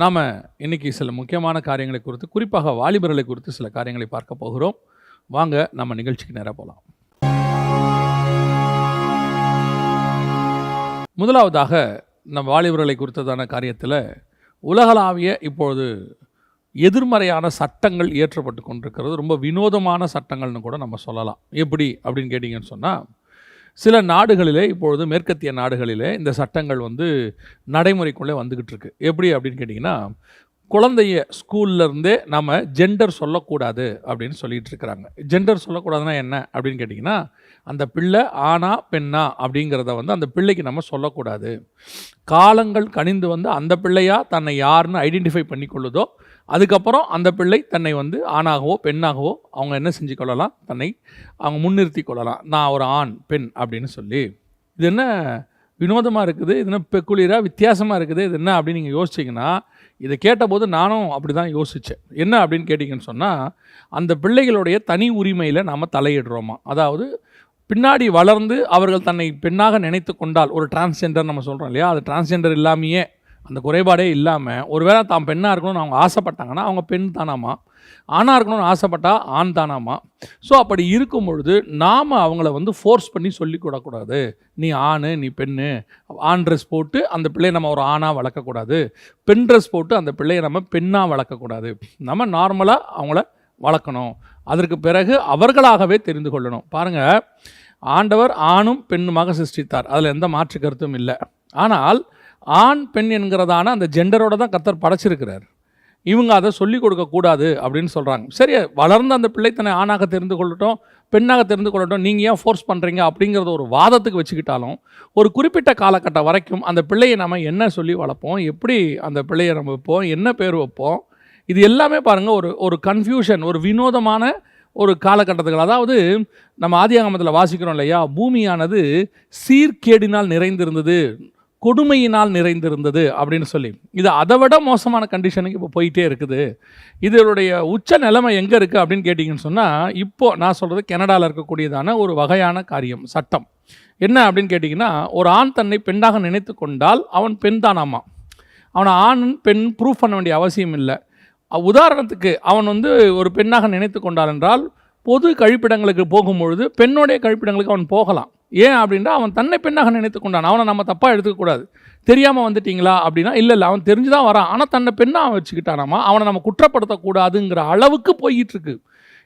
நாம் இன்னைக்கு சில முக்கியமான காரியங்களை குறித்து குறிப்பாக வாலிபர்களை குறித்து சில காரியங்களை பார்க்க போகிறோம். வாங்க நம்ம நிகழ்ச்சிக்கு நேராக போகலாம் முதலாவதாக நம்ம வாலிபர்களை குறித்ததான காரியத்தில் உலகளாவிய இப்பொழுது எதிர்மறையான சட்டங்கள் இயற்றப்பட்டு கொண்டிருக்கிறது. ரொம்ப வினோதமான சட்டங்கள்னு கூட நம்ம சொல்லலாம். எப்படி அப்படின்னு கேட்டிங்கன்னு சொன்னால் சில நாடுகளிலே இப்பொழுது மேற்கத்திய நாடுகளிலே இந்த சட்டங்கள் வந்து நடைமுறைக்குள்ளே வந்துக்கிட்டு இருக்கு. எப்படி அப்படின்னு கேட்டிங்கன்னா குழந்தைய ஸ்கூல்ல இருந்தே நம்ம ஜெண்டர் சொல்லக்கூடாது அப்படின்னு சொல்லிகிட்டு இருக்கிறாங்க. ஜெண்டர் சொல்லக்கூடாதுன்னா என்ன அப்படின்னு கேட்டிங்கன்னா அந்த பிள்ளை ஆணா பெண்ணா அப்படிங்கிறத வந்து அந்த பிள்ளைக்கு நம்ம சொல்லக்கூடாது. காலங்கள் கனிந்து வந்து அந்த பிள்ளையா தன்னை யாருன்னு ஐடென்டிஃபை பண்ணி கொள்ளுதோ அதுக்கப்புறம் அந்த பிள்ளை தன்னை வந்து ஆணாகவோ பெண்ணாகவோ அவங்க என்ன செஞ்சு கொள்ளலாம்? தன்னை அவங்க முன்னிறுத்தி கொள்ளலாம். நான் ஒரு ஆண் பெண் அப்படின்னு சொல்லி. இது என்ன வினோதமாக இருக்குது? இது என்ன பெக்குலியராக வித்தியாசமாக இருக்குது? இது என்ன அப்படின்னு நீங்கள் யோசிச்சிங்கன்னா இதை கேட்டபோது நானும் அப்படி தான் யோசித்தேன் என்ன அப்படின்னு கேட்டிங்கன்னு சொன்னால் அந்த பிள்ளைகளுடைய தனி உரிமையில் நாம் தலையிடுறோமா? அதாவது பின்னாடி வளர்ந்து அவர்கள் தன்னை பெண்ணாக நினைத்து கொண்டால் ஒரு டிரான்ஸ்ஜெண்டர் நம்ம சொல்கிறோம் இல்லையா? அது டிரான்ஸ்ஜெண்டர் இல்லாமையே அந்த குறைபாடே இல்லாமல் ஒருவேளை தான் பெண்ணாக இருக்கணும்னு அவங்க ஆசைப்பட்டாங்கன்னா அவங்க பெண் தானாமா? ஆணாக இருக்கணும்னு ஆசைப்பட்டா ஆண் தானாமா? ஸோ அப்படி இருக்கும் பொழுது நாம் அவங்கள வந்து ஃபோர்ஸ் பண்ணி சொல்லி கூடக்கூடாது. நீ ஆண் நீ பெண்ணு ஆண் ட்ரெஸ் போட்டு அந்த பிள்ளையை நம்ம ஒரு ஆணாக வளர்க்கக்கூடாது. பெண் ட்ரெஸ் போட்டு அந்த பிள்ளையை நம்ம பெண்ணாக வளர்க்கக்கூடாது. நம்ம நார்மலாக அவங்கள வளர்க்கணும். அதற்கு பிறகு அவர்களாகவே தெரிந்து கொள்ளணும். பாருங்கள் ஆண்டவர் ஆணும் பெண்ணுமாக சிருஷ்டித்தார். அதில் எந்த மாற்று கருத்தும் இல்லை. ஆனால் ஆண் பெண் என்கிறதான அந்த ஜெண்டரோட தான் கத்தர் படைச்சிருக்கிறார். இவங்க அதை சொல்லிக் கொடுக்கக்கூடாது அப்படின்னு சொல்கிறாங்க சரி வளர்ந்த அந்த பிள்ளை தன்னை ஆணாக தெரிந்து கொள்ளட்டும் பெண்ணாக தெரிந்து கொள்ளட்டும் நீங்கள் ஏன் ஃபோர்ஸ் பண்ணுறீங்க அப்படிங்கிறத ஒரு வாதத்துக்கு வச்சுக்கிட்டாலும் ஒரு குறிப்பிட்ட காலகட்டம் வரைக்கும் அந்த பிள்ளையை நம்ம என்ன சொல்லி வளர்ப்போம் எப்படி அந்த பிள்ளையை நம்ம வைப்போம் என்ன பேர் வைப்போம் இது எல்லாமே பாருங்கள் ஒரு ஒரு கன்ஃபியூஷன் ஒரு வினோதமான ஒரு காலகட்டத்துக்கு அதாவது நம்ம ஆதியாகமத்தில் வாசிக்கிறோம் இல்லையா பூமியானது சீர்கேடினால் நிறைந்திருந்தது. கொடுமையினால் நிறைந்திருந்தது அப்படின்னு சொல்லி. இது அதை விட மோசமான கண்டிஷனுக்கு இப்போ போயிட்டே இருக்குது. இதனுடைய உச்ச நிலைமை எங்கே இருக்குது அப்படின்னு கேட்டிங்கன்னு சொன்னால் இப்போது நான் சொல்கிறது கனடாவில் இருக்கக்கூடியதான ஒரு வகையான காரியம் சட்டம். என்ன அப்படின்னு கேட்டிங்கன்னா ஒரு ஆண் தன்னை பெண்ணாக நினைத்து கொண்டால் அவன் பெண் தானாமா? அவனை ஆண் பெண் ப்ரூஃப் பண்ண வேண்டிய அவசியம் இல்லை. உதாரணத்துக்கு அவன் வந்து ஒரு பெண்ணாக நினைத்து கொண்டால் என்றால் பொது கழிப்பிடங்களுக்கு போகும்பொழுது பெண்ணுடைய கழிப்பிடங்களுக்கு அவன் போகலாம். ஏன் அப்படின்னா அவன் தன்னை பெண்ணாக நினைத்து கொண்டான். அவனை நம்ம தப்பாக எடுத்துக்கக்கூடாது தெரியாமல் வந்துட்டீங்களா அப்படின்னா இல்லை இல்லை அவன் தெரிஞ்சு தான் வரான் ஆனால் தன்னை பெண்ணாக வச்சுக்கிட்டானாமா? அவனை நம்ம குற்றப்படுத்தக்கூடாதுங்கிற அளவுக்கு போயிட்டுருக்கு.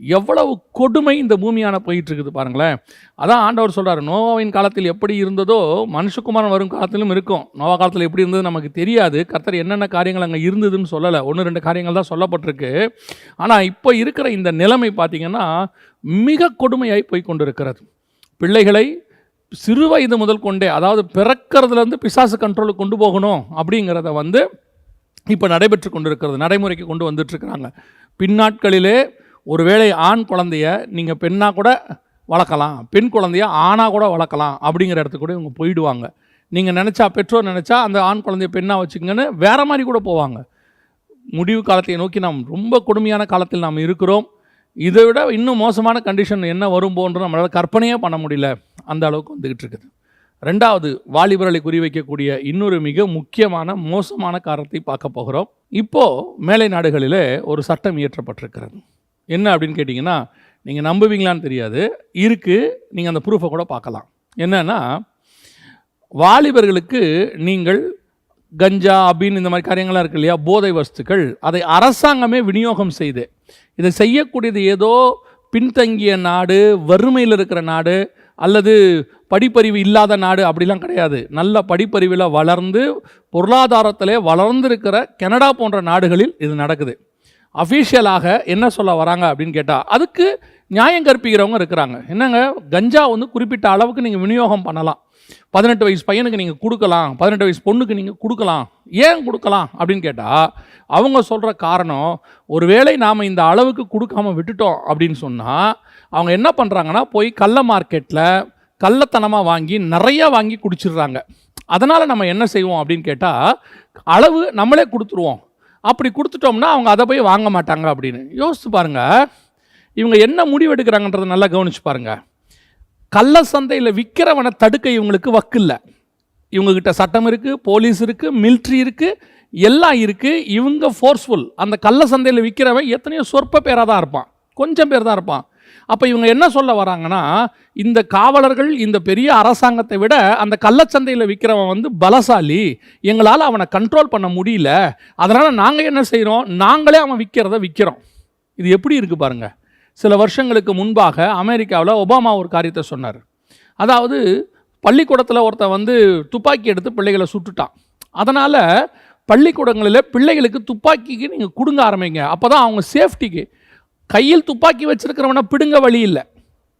எவ்வளவு கொடுமை இந்த பூமியான போயிட்டுருக்குது பாருங்களேன். அதான் ஆண்டவர் சொல்கிறார் நோவாவின் காலத்தில் எப்படி இருந்ததோ மனுஷகுமாரன் வரும் காலத்திலும் இருக்கும். நோவா காலத்தில் எப்படி இருந்தது நமக்கு தெரியாது. கர்த்தர் என்னென்ன காரியங்கள் அங்கே இருந்ததுன்னு சொல்லலை. ஒன்று ரெண்டு காரியங்கள் தான் சொல்லப்பட்டிருக்கு. ஆனால் இப்போ இருக்கிற இந்த நிலைமை பார்த்தீங்கன்னா மிக கொடுமையாய் போய் கொண்டிருக்கிறது. பிள்ளைகளை சிறு வயது முதல் கொண்டே அதாவது பிறக்கிறதுலேருந்து பிசாசு கண்ட்ரோலுக்கு கொண்டு போகணும் அப்படிங்கிறத வந்து இப்போ நடைபெற்று கொண்டிருக்கிறது நடைமுறைக்கு கொண்டு வந்துட்டுருக்குறாங்க. பின்னாட்களிலே ஒருவேளை ஆண் குழந்தைய நீங்கள் பெண்ணாக கூட வளர்க்கலாம் பெண் குழந்தைய ஆணாக கூட வளர்க்கலாம் அப்படிங்கிற இடத்துக்கு கூட இவங்க போயிடுவாங்க. நீங்கள் நினச்சா பெற்றோர் நினச்சா அந்த ஆண் குழந்தைய பெண்ணாக வச்சுக்கங்கன்னு வேற மாதிரி கூட போவாங்க. முடிவு காலத்தை நோக்கி நாம் ரொம்ப கொடுமையான காலத்தில் நாம் இருக்கிறோம். இதை விட இன்னும் மோசமான கண்டிஷன் என்ன வரும்போன்ற நம்மளால் கற்பனையே பண்ண முடியல. அந்த அளவுக்கு வந்துக்கிட்டு இருக்குது. ரெண்டாவது வாலிபர்களை குறிவைக்கக்கூடிய இன்னொரு மிக முக்கியமான மோசமான காரணத்தை பார்க்க போகிறோம். இப்போ மேலை நாடுகளில் ஒரு சட்டம் இயற்றப்பட்டிருக்கிறது. என்ன அப்படின்னு கேட்டிங்கன்னா நீங்கள் நம்புவீங்களான்னு தெரியாது. இருக்குது நீங்கள் அந்த ப்ரூஃபை கூட பார்க்கலாம். என்னென்னா வாலிபர்களுக்கு நீங்கள் கஞ்சா அபின் இந்த மாதிரி காரியங்களாக இருக்கு இல்லையா? போதை வஸ்துக்கள் அதை அரசாங்கமே விநியோகம் செய்து இதை செய்யக்கூடியது ஏதோ பின்தங்கிய நாடு வறுமையில் இருக்கிற நாடு அல்லது படிப்பறிவு இல்லாத நாடு அப்படிலாம் கிடையாது. நல்ல படிப்பறிவில் வளர்ந்து பொருளாதாரத்திலே வளர்ந்திருக்கிற கனடா போன்ற நாடுகளில் இது நடக்குது. அஃபீஷியலாக என்ன சொல்ல வராங்க அப்படின்னு கேட்டால் அதுக்கு நியாயம் கற்பிக்கிறவங்க இருக்கிறாங்க. என்னங்க? கஞ்சா வந்து குறிப்பிட்ட அளவுக்கு நீங்கள் விநியோகம் பண்ணலாம். பதினெட்டு வயசு பையனுக்கு நீங்கள் கொடுக்கலாம் பதினெட்டு வயசு பொண்ணுக்கு நீங்கள் கொடுக்கலாம் ஏன் கொடுக்கலாம் அப்படின்னு கேட்டால் அவங்க சொல்கிற காரணம் ஒருவேளை நாம் இந்த அளவுக்கு கொடுக்காம விட்டுட்டோம் அப்படின்னு சொன்னால் அவங்க என்ன பண்ணுறாங்கன்னா போய் கள்ள மார்க்கெட்டில் கள்ளத்தனமாக வாங்கி நிறையா வாங்கி குடிச்சிடுறாங்க. அதனால் நம்ம என்ன செய்வோம் அப்படின்னு கேட்டால் அளவு நம்மளே கொடுத்துருவோம். அப்படி கொடுத்துட்டோம்னா அவங்க அதை போய் வாங்க மாட்டாங்க அப்படின்னு. யோசித்து பாருங்கள் இவங்க என்ன முடிவு எடுக்கிறாங்கன்றதை நல்லா கவனிச்சு பாருங்கள் கள்ள சந்தையில் விற்கிறவனை தடுக்க இவங்களுக்கு வக்கு இல்லை இவங்கக்கிட்ட சட்டம் இருக்குது போலீஸ் இருக்குது மிலிட்ரி இருக்குது எல்லாம் இருக்குது இவங்க ஃபோர்ஸ்ஃபுல் அந்த கள்ள சந்தையில் விற்கிறவன் எத்தனையோ சொற்ப பேராக தான் இருப்பான். கொஞ்சம் பேர் தான் இருப்பான். அப்போ இவங்க என்ன சொல்ல வராங்கன்னா இந்த காவலர்கள் இந்த பெரிய அரசாங்கத்தை விட அந்த கள்ளச்சந்தையில் விற்கிறவன் வந்து பலசாலி. எங்களால் அவனை கண்ட்ரோல் பண்ண முடியல. அதனால் நாங்கள் என்ன செய்கிறோம் நாங்களே அவன் விற்கிறத விற்கிறோம் இது எப்படி இருக்குது பாருங்கள் சில வருஷங்களுக்கு முன்பாக அமெரிக்காவில் ஒபாமா ஒரு காரியத்தை சொன்னார். அதாவது பள்ளிக்கூடத்தில் ஒருத்தன் வந்து துப்பாக்கி எடுத்து பிள்ளைகளை சுட்டுட்டான். அதனால் பள்ளிக்கூடங்களில் பிள்ளைகளுக்கு துப்பாக்கிக்கு நீங்கள் கொடுங்க ஆரம்பிங்க. அப்போ தான் அவங்க சேஃப்டிக்கு. கையில் துப்பாக்கி வச்சுருக்கிறவனை பிடுங்க வழி இல்லை.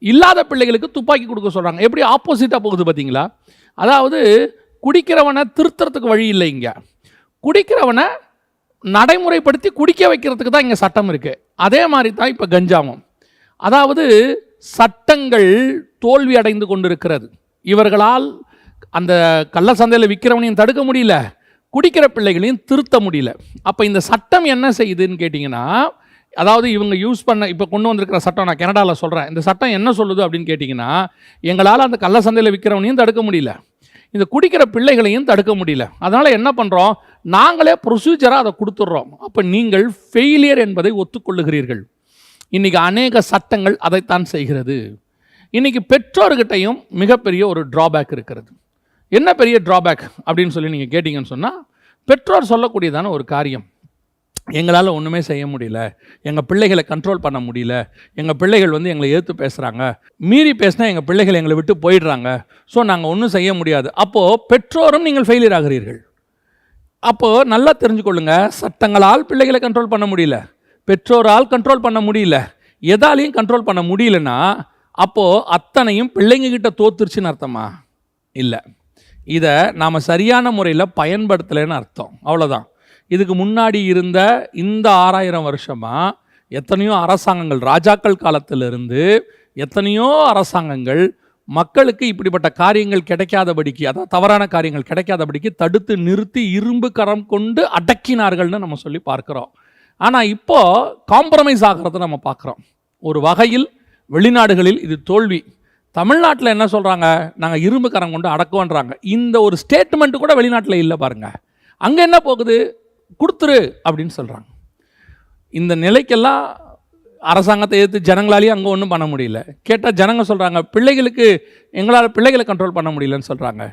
இல்லாத பிள்ளைகளுக்கு துப்பாக்கி கொடுக்க சொல்கிறாங்க எப்படி ஆப்போசிட்டாக போகுது பார்த்தீங்களா அதாவது குடிக்கிறவனை திருத்துறதுக்கு வழி இல்லை இங்கே. குடிக்கிறவனை நடைமுறைப்படுத்தி குடிக்க வைக்கிறதுக்கு தான் இங்கே சட்டம் இருக்குது அதே மாதிரி தான் இப்போ கஞ்சாமம் அதாவது சட்டங்கள் தோல்வி அடைந்து கொண்டிருக்கிறது. இவர்களால் அந்த கள்ள சந்தையில் விற்கிறவனையும் தடுக்க முடியல குடிக்கிற பிள்ளைகளையும் திருத்த முடியல. அப்போ இந்த சட்டம் என்ன செய்யுதுன்னு கேட்டிங்கன்னா அதாவது இவங்க யூஸ் பண்ண இப்போ கொண்டு வந்திருக்கிற சட்டம் நான் கனடாவில் சொல்கிறேன் இந்த சட்டம் என்ன சொல்லுது அப்படின்னு கேட்டிங்கன்னா எங்களால் அந்த கள்ள சந்தையில் விற்கிறவனையும் தடுக்க முடியல. இந்த குடிக்கிற பிள்ளைகளையும் தடுக்க முடியல. அதனால் என்ன பண்ணுறோம் நாங்களே ப்ரொசீஜராக அதை கொடுத்துட்றோம். அப்போ நீங்கள் ஃபெயிலியர் என்பதை ஒத்துக்கொள்ளுகிறீர்கள். இன்றைக்கி அநேக சட்டங்கள் அதைத்தான் செய்கிறது. இன்றைக்கி பெற்றோர்கிட்டையும் மிகப்பெரிய ஒரு ட்ராபேக் இருக்கிறது. என்ன பெரிய ட்ராபேக் அப்படின்னு சொல்லி நீங்கள் கேட்டிங்கன்னு சொன்னால் பெற்றோர் சொல்லக்கூடியதான ஒரு காரியம். எங்களால் ஒன்றுமே செய்ய முடியல. எங்கள் பிள்ளைகளை கண்ட்ரோல் பண்ண முடியல. எங்கள் பிள்ளைகள் வந்து எங்களை எதிர்த்து பேசுகிறாங்க மீறி பேசினா எங்கள் பிள்ளைகள் எங்களை விட்டு போயிடுறாங்க. ஸோ நாங்கள் ஒன்றும் செய்ய முடியாது. அப்போது பெற்றோரும் நீங்கள் ஃபெயிலியர் ஆகிறீர்கள். அப்போது நல்லா தெரிஞ்சுக்கொள்ளுங்க. சட்டங்களால் பிள்ளைகளை கண்ட்ரோல் பண்ண முடியல. பெற்றோரால் கண்ட்ரோல் பண்ண முடியல. எதாலையும் கண்ட்ரோல் பண்ண முடியலன்னா அப்போது அத்தனையும் பிள்ளைங்ககிட்ட தோத்துருச்சுன்னு அர்த்தமா? இல்லை. இதை நாம் சரியான முறையில் பயன்படுத்தலைன்னு அர்த்தம். அவ்வளோதான் இதுக்கு முன்னாடி இருந்த இந்த ஆறாயிரம் வருஷமாக எத்தனையோ அரசாங்கங்கள் ராஜாக்கள் காலத்திலிருந்து எத்தனையோ அரசாங்கங்கள் மக்களுக்கு இப்படிப்பட்ட காரியங்கள் கிடைக்காதபடிக்கு அதாவது தவறான காரியங்கள் கிடைக்காதபடிக்கு தடுத்து நிறுத்தி இரும்பு கரம் கொண்டு அடக்கினார்கள்னு நம்ம சொல்லி பார்க்குறோம். ஆனால் இப்போ காம்ப்ரமைஸ் ஆகிறத நம்ம பார்க்குறோம். ஒரு வகையில் வெளிநாடுகளில் இது தோல்வி. தமிழ்நாட்டில் என்ன சொல்கிறாங்க நாங்கள் இரும்பு கரம் கொண்டு அடக்குவோன்றாங்க. இந்த ஒரு ஸ்டேட்மெண்ட்டு கூட வெளிநாட்டில் இல்லை பாருங்கள் அங்கே என்ன போகுது? கொடுத்துரு அப்படின்னு சொல்கிறாங்க இந்த நிலைக்கெல்லாம் அரசாங்கத்தை எதிர்த்து ஜனங்களாலேயும் அங்கே ஒன்றும் பண்ண முடியல. கேட்டால் ஜனங்க சொல்கிறாங்க பிள்ளைகளுக்கு எங்களால் பிள்ளைகளை கண்ட்ரோல் பண்ண முடியலன்னு சொல்கிறாங்க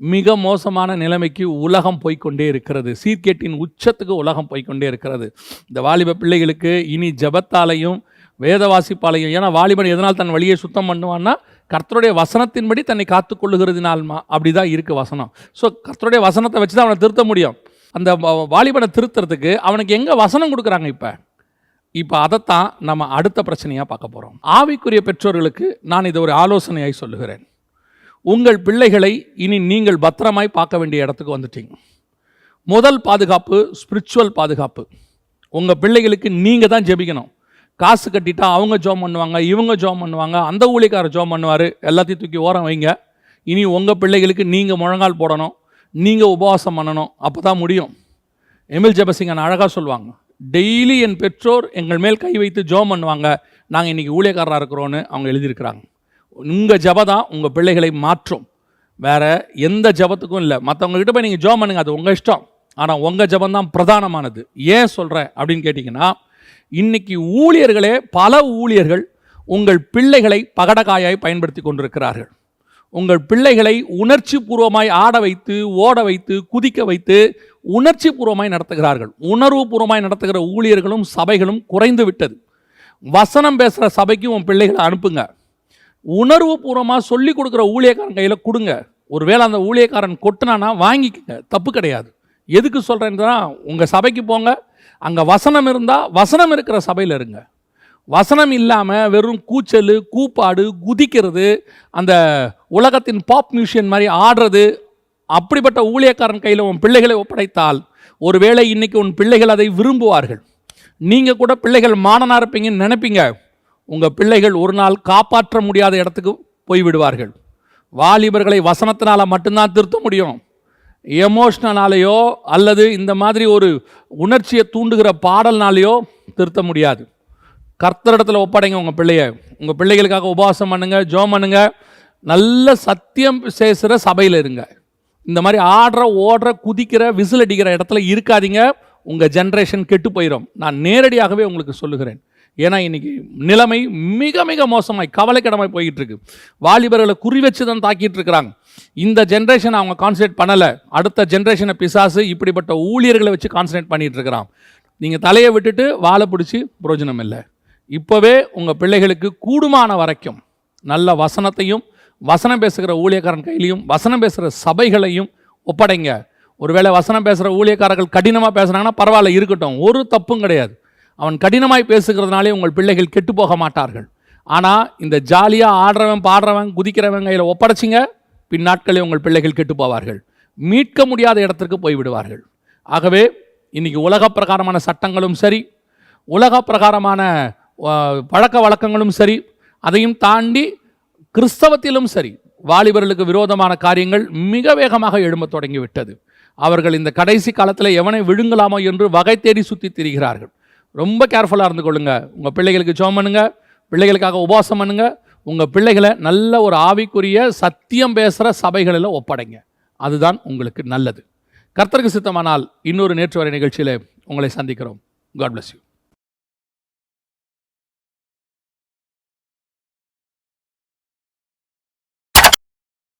மிக மோசமான நிலைமைக்கு உலகம் போய்கொண்டே இருக்கிறது. சீர்கேட்டின் உச்சத்துக்கு உலகம் போய்க்கொண்டே இருக்கிறது. இந்த வாலிப பிள்ளைகளுக்கு இனி ஜபத்தாலையும் வேத வாசிப்பாலையும் ஏன்னா வாலிபன் எதனால் தன் வழியை சுத்தம் பண்ணுவான்னா கர்த்தருடைய வசனத்தின்படி தன்னை காத்துக்கொள்ளுகிறதுனால்மா? அப்படி தான் இருக்குது வசனம். ஸோ கர்த்தருடைய வசனத்தை வச்சு தான் அவனை திருத்த முடியும். அந்த வ- வாலிபனை திருத்துறதுக்கு அவனுக்கு எங்கே வசனம் கொடுக்குறாங்க இப்போ? இப்போ அதைத்தான் நம்ம அடுத்த பிரச்சனையாக பார்க்க போகிறோம் ஆவிக்குரிய பெற்றோர்களுக்கு நான் இதை ஒரு ஆலோசனையாய் சொல்லுகிறேன். உங்கள் பிள்ளைகளை இனி நீங்கள் பத்திரமாய் பார்க்க வேண்டிய இடத்துக்கு வந்துட்டீங்க. முதல் பாதுகாப்பு ஸ்பிரிச்சுவல் பாதுகாப்பு. உங்கள் பிள்ளைகளுக்கு நீங்கள் தான் ஜெபிக்கணும். காசு கட்டிட்டா அவங்க ஜோம் பண்ணுவாங்க இவங்க ஜோம் பண்ணுவாங்க அந்த ஊழிக்காரர் ஜோம் பண்ணுவார் எல்லாத்தையும் தூக்கி ஓரம் வைங்க. இனி உங்கள் பிள்ளைகளுக்கு நீங்கள் முழங்கால் போடணும். நீங்கள் உபவாசம் பண்ணணும் அப்போ தான் முடியும் எமில் ஜெபசிங்கன் அழகாக சொல்லுவாங்க. டெய்லி என் பெற்றோர் எங்கள் மேல் கை வைத்து ஜோம் பண்ணுவாங்க. நாங்கள் இன்றைக்கி ஊழியக்காரராக இருக்கிறோன்னு அவங்க எழுதியிருக்கிறாங்க. உங்கள் ஜெபம் தான் உங்கள் பிள்ளைகளை மாற்றும். வேற எந்த ஜெபத்துக்கும் இல்லை. மற்றவங்க கிட்ட போய் நீங்கள் ஜோம் பண்ணுங்க அது உங்கள் இஷ்டம். ஆனால் உங்கள் ஜெபம் தான் பிரதானமானது. ஏன் சொல்கிறேன் அப்படின்னு கேட்டிங்கன்னா இன்றைக்கி ஊழியர்களே பல ஊழியர்கள் உங்கள் பிள்ளைகளை பகடகாயாய் பயன்படுத்தி கொண்டிருக்கிறார்கள். உங்கள் பிள்ளைகளை உணர்ச்சி பூர்வமாய் ஆட வைத்து ஓட வைத்து குதிக்க வைத்து உணர்ச்சி பூர்வமாய் நடத்துகிறார்கள். உணர்வு பூர்வமாய் நடத்துகிற ஊழியர்களும் சபைகளும் குறைந்து விட்டது வசனம் பேசுகிற சபைக்கு உன் பிள்ளைகளை அனுப்புங்க. உணர்வு பூர்வமாக சொல்லி கொடுக்குற ஊழியக்காரன் கையில் கொடுங்க. ஒருவேளை அந்த ஊழியக்காரன் கொட்டினானா வாங்கிக்கங்க. தப்பு கிடையாது. எதுக்கு சொல்கிறேன்னா உங்கள் சபைக்கு போங்க. அங்கே வசனம் இருந்தால் வசனம் இருக்கிற சபையில் இருங்க. வசனம் இல்லாமல் வெறும் கூச்சல் கூப்பாடு குதிக்கிறது அந்த உலகத்தின் பாப் மியூசியன் மாதிரி ஆடுறது அப்படிப்பட்ட ஊழியக்காரன் கையில் உன் பிள்ளைகளை ஒப்படைத்தால் ஒருவேளை இன்னைக்கு உன் பிள்ளைகள் அதை விரும்புவார்கள். நீங்கள் கூட பிள்ளைகள் மானனாக இருப்பீங்கன்னு நினைப்பீங்க. உங்கள் பிள்ளைகள் ஒரு நாள் காப்பாற்ற முடியாத இடத்துக்கு போய் விடுவார்கள். வாலிபர்களை வசனத்தினால் மட்டும்தான் திருத்த முடியும். எமோஷ்னலாலேயோ அல்லது இந்த மாதிரி ஒரு உணர்ச்சியை தூண்டுகிற பாடல்னாலேயோ திருத்த முடியாது. கர்த்தரிடத்தில் ஒப்படைங்க உங்கள் பிள்ளைய. உங்கள் பிள்ளைகளுக்காக உபவாசம் பண்ணுங்க ஜோம் பண்ணுங்க. நல்ல சத்தியம் பேசுகிற சபையில் இருங்க. இந்த மாதிரி ஆடுற ஓடுற குதிக்கிற விசில் அடிக்கிற இடத்துல இருக்காதீங்க. உங்கள் ஜென்ரேஷன் கெட்டு போயிடும் நான் நேரடியாகவே உங்களுக்கு சொல்லுகிறேன். ஏன்னா இன்னைக்கு நிலைமை மிக மிக மோசமாய் கவலைக்கிடமாய் போயிட்டு இருக்கு வாலிபர்களை குறி வச்சு தான் தாக்கிட்டு இருக்கிறாங்க. இந்த ஜென்ரேஷன் அவங்க கான்சன்ட்ரேட் பண்ணலை. அடுத்த ஜென்ரேஷனை பிசாசு இப்படிப்பட்ட ஊழியர்களை வச்சு கான்சன்ட்ரேட் பண்ணிட்டு இருக்கிறான். நீங்கள் தலையை விட்டுட்டு வாழை பிடிச்சி பிரயோஜனம் இல்லை. இப்போவே உங்கள் பிள்ளைகளுக்கு கூடுமான வரைக்கும் நல்ல வசனத்தையும் வசனம் பேசுகிற ஊழியக்காரன் கையிலையும் வசனம் பேசுகிற சபைகளையும் ஒப்படைங்க. ஒருவேளை வசனம் பேசுகிற ஊழியக்காரர்கள் கடினமாக பேசுனாங்கன்னா பரவாயில்ல இருக்கட்டும். ஒரு தப்பும் கிடையாது. அவன் கடினமாய் பேசுகிறதுனாலே உங்கள் பிள்ளைகள் கெட்டு போக மாட்டார்கள். ஆனால் இந்த ஜாலியாக ஆடுறவன் பாடுறவன் குதிக்கிறவன் கையில் ஒப்படைச்சிங்க பின்னாட்களே உங்கள் பிள்ளைகள் கெட்டு போவார்கள். மீட்க முடியாத இடத்திற்கு போய்விடுவார்கள் ஆகவே இன்றைக்கி உலக பிரகாரமான சட்டங்களும் சரி உலக பிரகாரமான பழக்க வழக்கங்களும் சரி அதையும் தாண்டி கிறிஸ்தவத்திலும் சரி வாலிபர்களுக்கு விரோதமான காரியங்கள் மிக வேகமாக எழும்பத் தொடங்கிவிட்டது. அவர்கள் இந்த கடைசி காலத்தில் எவனை விழுங்கலாமோ என்று வகை தேடி சுற்றி திரிகிறார்கள். ரொம்ப கேர்ஃபுல்லாக இருந்து கொள்ளுங்க. உங்கள் பிள்ளைகளுக்கு ஜோம் பண்ணுங்க. பிள்ளைகளுக்காக உபவாசம் பண்ணுங்க. உங்கள் பிள்ளைகளை நல்ல ஒரு ஆவிக்குரிய சத்தியம் பேசுகிற சபைகளில் ஒப்படைங்க. அதுதான் உங்களுக்கு நல்லது. கர்த்தருக்கு சித்தமானால் இன்னொரு நேற்று வரை நிகழ்ச்சியில் உங்களை சந்திக்கிறோம். God bless you